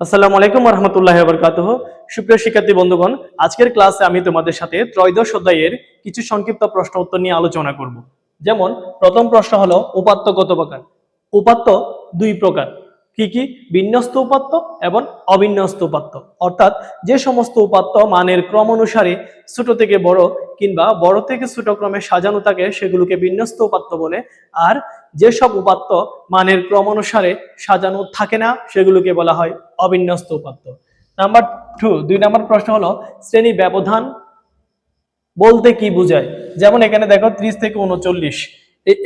আসসালামু আলাইকুম রহমতুল্লাহ বরকাতহ সুপ্রিয় শিক্ষার্থী বন্ধুগণ, আজকের ক্লাসে আমি তোমাদের সাথে ত্রয়োদশ অধ্যায়ের কিছু সংক্ষিপ্ত প্রশ্ন উত্তর নিয়ে আলোচনা করব। যেমন, প্রথম প্রশ্ন হলো, উপাত্ত কত প্রকার? উপাত্ত দুই প্রকার। কি কি? বিন্যস্ত উপাত্ত এবং অবিন্যস্ত উপাত্ত। অর্থাৎ, যে সমস্ত উপাত্ত মানের ক্রম অনুসারে ছোট থেকে বড় কিংবা বড় থেকে ছোট ক্রমে সাজানো থাকে, সেগুলোকে বিন্যস্ত উপাত্ত বলে। আর যেসব উপাত্ত মানের ক্রম অনুসারে সাজানো থাকে না, সেগুলোকে বলা হয় অবিন্যস্ত উপাত্ত। নাম্বার টু দুই নাম্বার প্রশ্ন হলো, শ্রেণি ব্যবধান বলতে কি বোঝায়? যেমন এখানে দেখো, ত্রিশ থেকে উনচল্লিশ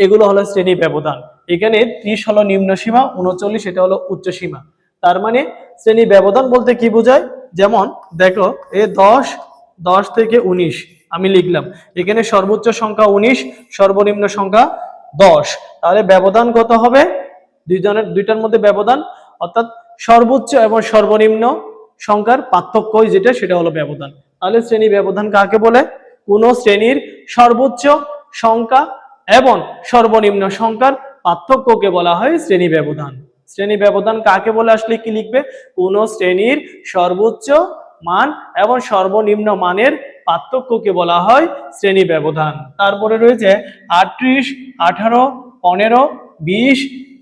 এগুলো হলো শ্রেণি ব্যবধান। এখানে ত্রিশ হলো নিম্ন সীমা, উনচল্লিশ এটা হলো উচ্চ সীমা। তার মানে শ্রেণি ব্যবধান বলতে কি বোঝায়? যেমন, দেখো, এ দশ দশ থেকে উনিশ, আমি লিখলাম। এখানে সর্বোচ্চ সংখ্যা উনিশ, সর্বনিম্ন সংখ্যা দশ। তাহলে ব্যবধান কত হবে? দুইজনের দুইটার মধ্যে ব্যবধান, অর্থাৎ সর্বোচ্চ এবং সর্বনিম্ন সংখ্যার পার্থক্য যেটা, সেটা হলো ব্যবধান। তাহলে শ্রেণি ব্যবধান কাকে বলে? কোন শ্রেণির সর্বোচ্চ সংখ্যা এবং সর্বনিম্ন সংখ্যার পার্থক্যকে বলা হয় শ্রেণি ব্যবধান। শ্রেণি ব্যবধান কাকে বলে? আসলে কি লিখবে? কোন শ্রেণির সর্বোচ্চ মান এবং সর্বনিম্ন মানের পার্থক্যকে বলা হয় শ্রেণি ব্যবধান। তারপরে রয়েছে আটত্রিশ, আঠারো, পনেরো, বিশ,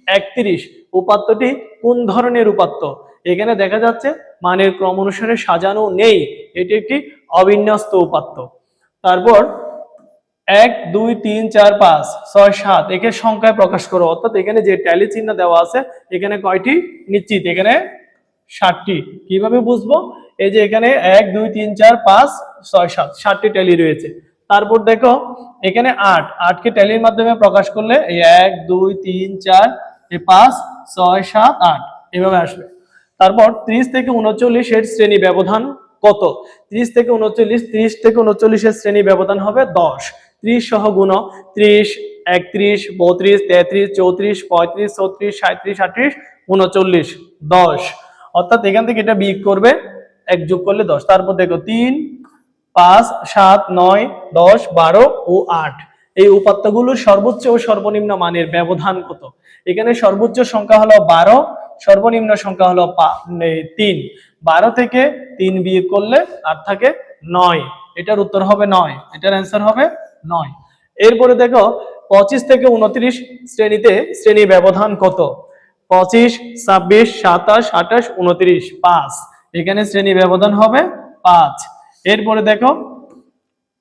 একত্রিশ। উপাত্তটি কোন ধরনের উপাত্ত? এখানে দেখা যাচ্ছে মানের ক্রম অনুসারে সাজানো নেই। এটি একটি অবিন্যস্ত উপাত্ত। তারপর এক, দুই, তিন, চার, পাঁচ, ছয়, সাত, একে সংখ্যায় প্রকাশ করো। অর্থাৎ এখানে যে ট্যালি চিহ্ন দেওয়া আছে, এখানে কয়টি? নিশ্চিত। এখানে ষাটটি। কীভাবে বুঝব? এই যে এখানে এক, দুই, তিন, চার, পাঁচ ছয়, সাত ষাটটি ট্যালি রয়েছে। তারপর দেখো, এখানে আট, আটকে ট্যালির মাধ্যমে প্রকাশ করলে এই এক, দুই, তিন, চার পাঁচ, ছয়, সাত, আট এভাবে আসবে। তারপর ত্রিশ থেকে উনচল্লিশ এর শ্রেণি ব্যবধান কত? ত্রিশ থেকে উনচল্লিশ, ত্রিশ থেকে উনচল্লিশের শ্রেণি ব্যবধান হবে দশ। ত্রিশ সহ গুণ ত্রিশ, একত্রিশ, বত্রিশ, তেত্রিশ, চৌত্রিশ, পঁয়ত্রিশ চৌত্রিশ সাঁত্রিশ আটত্রিশ, উনচল্লিশ, দশ। অর্থাৎ এখান থেকে এটা বিয়োগ করবে, এক যোগ করলে দশ। তারপর দেখো তিন পাঁচ, সাত, নয়, দশ, বারো ও আট। এই উপাত্তগুলোর সর্বোচ্চ ও সর্বনিম্ন মানের ব্যবধান কত? এখানে সর্বোচ্চ সংখ্যা হলো বারো, সর্বনিম্ন সংখ্যা হলো তিন। বারো থেকে তিন বিয়ে করলে আর থাকে নয়। এটার উত্তর হবে নয়। এটার অ্যান্সার হবে নয়। এরপরে দেখো, পঁচিশ থেকে উনত্রিশ শ্রেণীতে শ্রেণি ব্যবধান কত? পঁচিশ, ছাব্বিশ, সাতাশ, আঠাশ, উনত্রিশ, পাঁচ। এখানে শ্রেণি ব্যবধান হবে পাঁচ। এরপরে দেখো,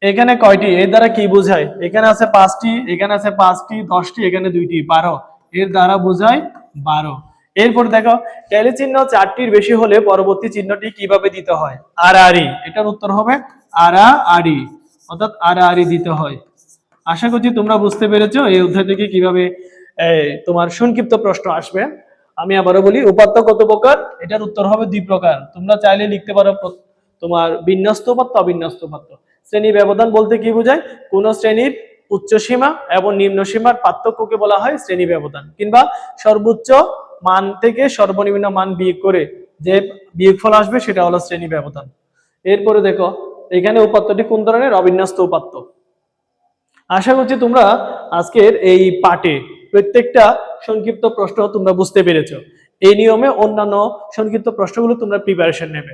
এখানে কয়টি? এর দ্বারা কি বোঝায়? এখানে আছে পাঁচটি, এখানে আছে পাঁচটি, দশটি, এখানে দুইটি, বারো। এর দ্বারা বোঝায় বারো। এরপর দেখো ট্যালি চিহ্ন চারটির বেশি হলে পরবর্তী চিহ্নটি কীভাবে দিতে হয়? আর আরি এটার উত্তর হবে আড়াআড়ি। অর্থাৎ আর আরি দিতে হয়। আশা করছি তোমরা বুঝতে পেরেছ এই অধ্যায় থেকে কীভাবে তোমার সংক্ষিপ্ত প্রশ্ন আসবে। আমি আবারও বলি, উপাত্ত কত প্রকার? এটার উত্তর হবে দুই প্রকার। তোমরা চাইলে লিখতে প্র- তোমার বিন্যস্ত উপাত্ত অবিন্যস্ত উপাত্ত শ্রেণি ব্যবধান বলতে কি বোঝায়? কোন শ্রেণির উচ্চ সীমা এবং নিম্ন সীমার পার্থক্যকে বলা হয় শ্রেণি ব্যবধান কিংবা সর্বোচ্চ মান থেকে সর্বনিম্ন মান বিয়োগ করে যে বিয়োগফল আসবে সেটা হলো শ্রেণি ব্যবধান। এরপরে দেখো, এখানে উপাত্তটি কোন ধরনের? অবিন্যস্ত উপাত্ত। আশা করছি তোমরা আজকের এই পাঠে প্রত্যেকটা সংক্ষিপ্ত প্রশ্ন তোমরা বুঝতে পেরেছ। এই নিয়মে অন্যান্য সংক্ষিপ্ত প্রশ্নগুলো তোমরা প্রিপারেশন নেবে।